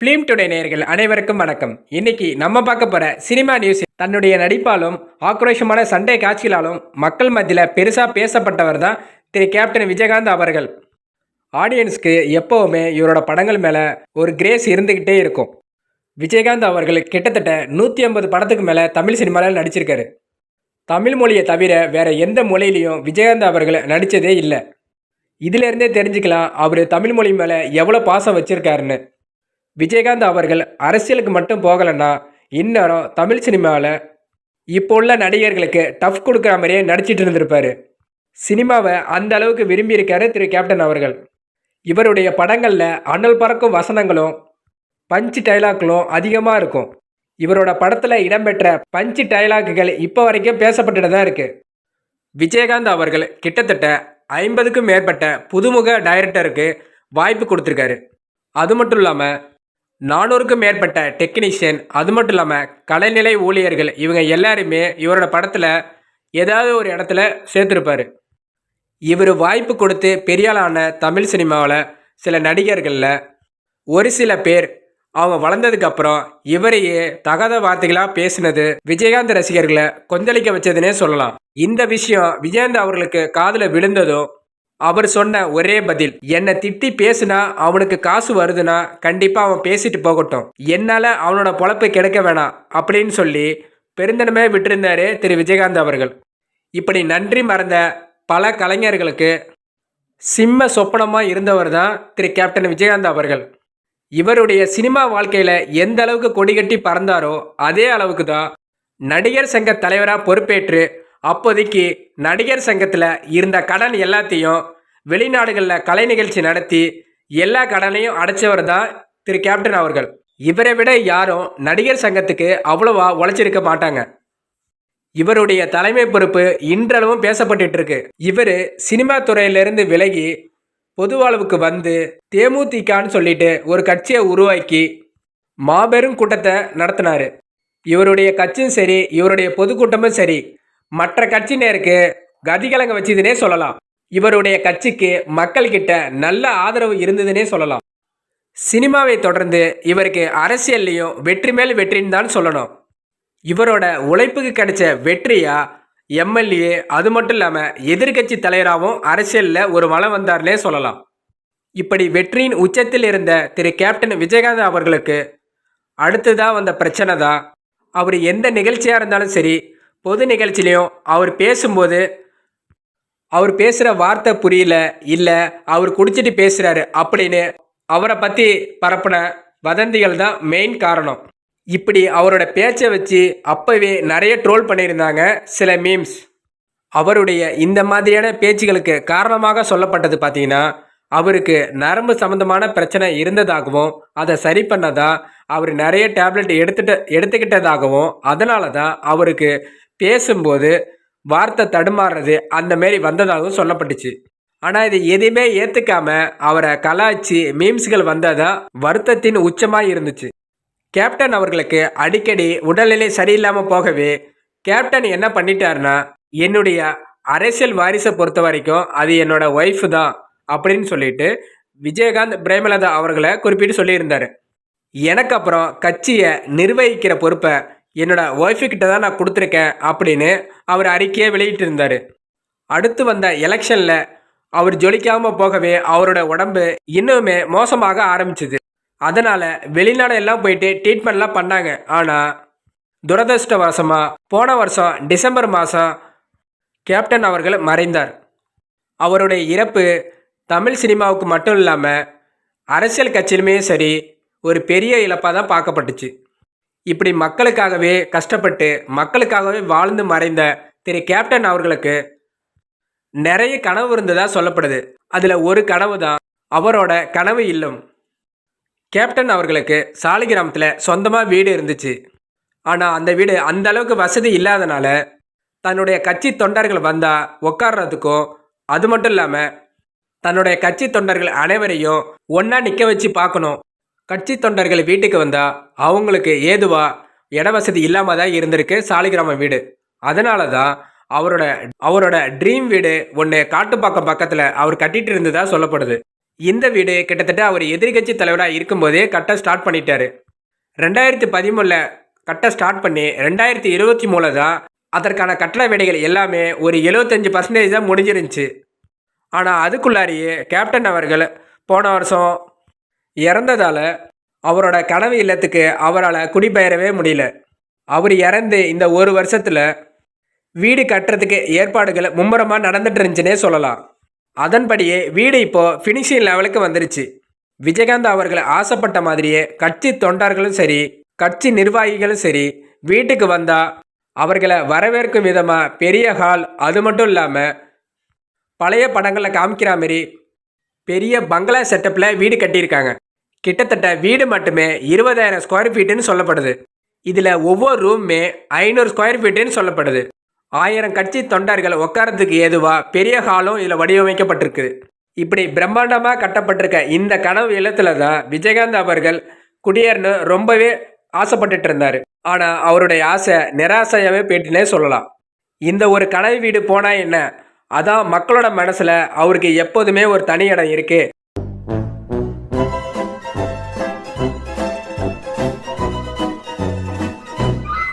Film today நேயர்கள் அனைவருக்கும் வணக்கம். இன்னைக்கு நம்ம பார்க்க போற சினிமா நியூஸ் தன்னுடைய நடிப்பாலும் ஆக்ரோஷமான சண்டை காட்சிகளாலும் மக்கள் மத்தியில் பெருசாக பேசப்பட்டவர் தான் திரு கேப்டன் விஜயகாந்த் அவர்கள். ஆடியன்ஸ்க்கு எப்போவுமே இவரோட படங்கள் மேலே ஒரு கிரேஸ் இருந்துக்கிட்டே இருக்கும். விஜயகாந்த் அவர்கள் கிட்டத்தட்ட நூற்றி ஐம்பது படத்துக்கு மேலே தமிழ் சினிமாவில் நடிச்சிருக்காரு. தமிழ் மொழியை தவிர வேற எந்த மொழியிலையும் விஜயகாந்த் அவர்கள் நடித்ததே இல்லை. இதிலேருந்தே தெரிஞ்சுக்கலாம் அவர் தமிழ் மொழி மேலே எவ்வளோ பாசம் வச்சுருக்காருன்னு. விஜயகாந்த் அவர்கள் அரசியலுக்கு மட்டும் போகலைன்னா இன்னும் தமிழ் சினிமாவில் இப்போ உள்ள நடிகர்களுக்கு டஃப் கொடுக்குற மாதிரியே நடிச்சிட்டு இருந்திருப்பார். சினிமாவை அந்த அளவுக்கு விரும்பி இருக்காரு திரு. கேப்டன் அவர்கள். இவருடைய படங்களில் அனல் பறக்கும் வசனங்களும் பஞ்சு டைலாக்களும் அதிகமாக இருக்கும். இவரோட படத்தில் இடம்பெற்ற பஞ்சு டைலாக்குகள் இப்போ வரைக்கும் பேசப்பட்டுட்டு தான் இருக்குது விஜயகாந்த் அவர்கள் கிட்டத்தட்ட ஐம்பதுக்கும் மேற்பட்ட புதுமுக டைரக்டருக்கு வாய்ப்பு கொடுத்துருக்காரு. அது மட்டும் இல்லாமல் நானூறுக்கும் மேற்பட்ட டெக்னீஷியன் அது மட்டும் இல்லாமல் கலைநிலை ஊழியர்கள் இவங்க எல்லாருமே இவரோட படத்தில் ஏதாவது ஒரு இடத்துல சேர்த்துருப்பார். இவர் வாய்ப்பு கொடுத்து பெரியாளான தமிழ் சினிமாவில் சில நடிகர்களில் ஒரு சில பேர் அவங்க வளர்ந்ததுக்கப்புறம் இவரையே தகாத வார்த்தைகளாக பேசினது விஜயகாந்த் ரசிகர்களை கொந்தளிக்க வச்சதுன்னே சொல்லலாம். இந்த விஷயம் விஜயகாந்த் அவர்களுக்கு காதில் விழுந்ததும் அவர் சொன்ன ஒரே பதில் என்னை திட்டி பேசுனா அவனுக்கு காசு வருதுன்னா கண்டிப்பாக அவன் பேசிட்டு போகட்டும். என்னால் அவனோட பொழப்பு கிடைக்க வேணாம் அப்படின்னு சொல்லி பெருந்தனமே விட்டிருந்தாரு திரு. விஜயகாந்த் அவர்கள். இப்படி நன்றி மறந்த பல கலைஞர்களுக்கு சிம்ம சொப்பனமாக இருந்தவர் தான் திரு. கேப்டன் விஜயகாந்த் அவர்கள். இவருடைய சினிமா வாழ்க்கையில் எந்த அளவுக்கு கொடிகட்டி பறந்தாரோ அதே அளவுக்கு தான் நடிகர் சங்க தலைவராக பொறுப்பேற்று அப்போதைக்கு நடிகர் சங்கத்தில் இருந்த கடன் எல்லாத்தையும் வெளிநாடுகளில் கலை நிகழ்ச்சி நடத்தி எல்லா கடனையும் அடைச்சவர் தான் திரு கேப்டன் அவர்கள். இவரை விட யாரும் நடிகர் சங்கத்துக்கு அவ்வளவா உழைச்சிருக்க மாட்டாங்க. இவருடைய தலைமை பொறுப்பு இன்றளவும் பேசப்பட்டு இருக்கு இவர் சினிமா துறையிலிருந்து விலகி பொது வாழ்வுக்கு வந்து தேமுதிகன்னு சொல்லிட்டு ஒரு கட்சியை உருவாக்கி மாபெரும் கூட்டத்தை நடத்தினாரு. இவருடைய கட்சியும் சரி இவருடைய பொதுக்கூட்டமும் சரி மற்ற கட்சியினருக்கு கதிகலங்க வச்சதுன்னே சொல்லலாம். இவருடைய கட்சிக்கு மக்கள்கிட்ட நல்ல ஆதரவு இருந்ததுன்னே சொல்லலாம். சினிமாவை தொடர்ந்து இவருக்கு அரசியல்லையும் வெற்றி மேல் வெற்றின்னு தான் சொல்லணும். இவரோட உழைப்புக்கு கிடைச்ச வெற்றியா? எம்எல்ஏ அது மட்டும் இல்லாமல் எதிர்க்கட்சி தலைவராகவும் அரசியலில் ஒரு வளம் வந்தார்னே சொல்லலாம். இப்படி வெற்றியின் உச்சத்தில் இருந்த திரு. கேப்டன் விஜயகாந்த் அவர்களுக்கு அடுத்ததாக வந்த பிரச்சனை தான் அவர் எந்த நிகழ்ச்சியாக இருந்தாலும் சரி பொது நிகழ்ச்சிலையும் அவர் பேசும்போது அவர் பேசுகிற வார்த்தை புரியல இல்லை அவர் குடிச்சிட்டு பேசுகிறாரு அப்படின்னு அவரை பற்றி பரப்பின வதந்திகள் தான் மெயின் காரணம். இப்படி அவரோட பேச்சை வச்சு அப்போவே நிறைய ட்ரோல் பண்ணியிருந்தாங்க சில மீம்ஸ் அவருடைய இந்த மாதிரியான பேச்சுகளுக்கு காரணமாக சொல்லப்பட்டது பார்த்தீங்கன்னா அவருக்கு நரம்பு சம்பந்தமான பிரச்சனை இருந்ததாகவும் அதை சரி பண்ணதா அவர் நிறைய டேப்லெட் எடுத்துட்டு எடுத்துக்கிட்டதாகவும் அதனால தான் அவருக்கு பேசும்போது வார்த்தை தடுமாறுறது அந்த மாரி வந்ததாகவும் சொல்லப்பட்டுச்சு. ஆனால் இது எதையுமே ஏற்றுக்காம அவரை கலாய்ச்சி மீம்ஸ்கள் வந்ததான் வருத்தத்தின் உச்சமாக இருந்துச்சு. கேப்டன் அவர்களுக்கு அடிக்கடி உடல்நிலை சரியில்லாமல் போகவே கேப்டன் என்ன பண்ணிட்டாருன்னா என்னுடைய அரசியல் வாரிசை பொறுத்த வரைக்கும் அது என்னோட ஒய்ஃப் தான் அப்படின்னு சொல்லிட்டு விஜயகாந்த் பிரேமலதா அவர்களை குறிப்பிட்டு சொல்லியிருந்தாரு. எனக்கு அப்புறம் கட்சியை நிர்வகிக்கிற பொறுப்பை என்னோட ஒய்ஃபு கிட்ட தான் நான் கொடுத்துருக்கேன் அப்படின்னு அவர் அறிக்கையை வெளியிட்டிருந்தார். அடுத்து வந்த எலெக்ஷனில் அவர் ஜொலிக்காமல் போகவே அவரோட உடம்பு இன்னுமே மோசமாக ஆரம்பிச்சது. அதனால் வெளிநாடு எல்லாம் போயிட்டு ட்ரீட்மெண்ட்லாம் பண்ணாங்க. ஆனால் துரதிருஷ்டவசமாக போன வருஷம் டிசம்பர் மாதம் கேப்டன் அவர்கள் மறைந்தார். அவருடைய இறப்பு தமிழ் சினிமாவுக்கு மட்டும் இல்லாமல் அரசியல் கட்சியிலுமே சரி ஒரு பெரிய இழப்பாக தான் பார்க்கப்பட்டுச்சு. இப்படி மக்களுக்காகவே கஷ்டப்பட்டு மக்களுக்காகவே வாழ்ந்து மறைந்த திரு கேப்டன் அவர்களுக்கு நிறைய கனவு இருந்ததா சொல்லப்படுது. அதில் ஒரு கனவு தான் அவரோட கனவு இல்லம். கேப்டன் அவர்களுக்கு சாலிகிராமத்தில் சொந்தமாக வீடு இருந்துச்சு. ஆனால் அந்த வீடு அந்த அளவுக்கு வசதி இல்லாதனால தன்னுடைய கட்சி தொண்டர்கள் வந்தால் உட்கார்றதுக்கும் அது மட்டும் இல்லாமல் தன்னுடைய கட்சி தொண்டர்கள் அனைவரையும் ஒன்றா நிற்க வச்சு பார்க்கணும். கட்சி தொண்டர்கள் வீட்டுக்கு வந்தால் அவங்களுக்கு ஏதுவாக இட வசதி இல்லாமல் தான் இருந்திருக்கு சாலிகிராம வீடு. அதனால தான் அவரோட அவரோட ட்ரீம் வீடு ஒன்று காட்டுப்பாக்கம் பக்கத்தில் அவர் கட்டிட்டு இருந்ததாக சொல்லப்படுது. இந்த வீடு கிட்டத்தட்ட அவர் எதிர்க்கட்சி தலைவராக இருக்கும்போதே கட்ட ஸ்டார்ட் பண்ணிட்டாரு. ரெண்டாயிரத்தி பதிமூணில் கட்ட ஸ்டார்ட் பண்ணி ரெண்டாயிரத்தி இருபத்தி மூணில் தான் அதற்கான கட்டட வேலைகள் எல்லாமே ஒரு எழுபத்தஞ்சு பர்சன்டேஜ் தான் முடிஞ்சிருந்துச்சு. ஆனால் அதுக்குள்ளாரியே கேப்டன் அவர்கள் போன வருஷம் இறந்ததால் அவரோட கனவு இல்லத்துக்கு அவரால் குடிபெயரவே முடியல. அவர் இறந்து இந்த ஒரு வருஷத்தில் வீடு கட்டுறதுக்கு ஏற்பாடுகள் மும்முரமாக நடந்துட்டு இருந்துச்சுன்னே சொல்லலாம். அதன்படியே வீடு இப்போ ஃபினிஷிங் லெவலுக்கு வந்துருச்சு. விஜயகாந்த் அவர்கள் ஆசைப்பட்ட மாதிரியே கட்சி தொண்டர்களும் சரி கட்சி நிர்வாகிகளும் சரி வீட்டுக்கு வந்தால் அவர்களை வரவேற்கும் விதமாக பெரிய ஹால் அது மட்டும் இல்லாமல் பழைய படங்களில் காமிக்கிற மாதிரி பெரிய பங்களா செட்டப்பில் வீடு கட்டியிருக்காங்க. கிட்டத்தட்ட வீடு மட்டுமே இருபதாயிரம் ஸ்கொயர் ஃபீட்டுன்னு சொல்லப்படுது. இதில் ஒவ்வொரு ரூமுமே ஐநூறு ஸ்கொயர் ஃபீட்டுன்னு சொல்லப்படுது. ஆயிரம் கட்சி தொண்டர்கள் உட்காரத்துக்கு ஏதுவாக பெரிய ஹாலும் இதில் வடிவமைக்கப்பட்டிருக்கு. இப்படி பிரம்மாண்டமாக கட்டப்பட்டிருக்க இந்த கனவு இல்லத்தில் தான் விஜயகாந்த் அவர்கள் குடியேறணும் ரொம்பவே ஆசைப்பட்டுட்டு இருந்தார். ஆனால் அவருடைய ஆசை நிராசையாகவே போயிட்டுனே சொல்லலாம். இந்த ஒரு கனவு வீடு போனால் என்ன? அதான் மக்களோட மனசில் அவருக்கு எப்போதுமே ஒரு தனி இடம் இருக்குது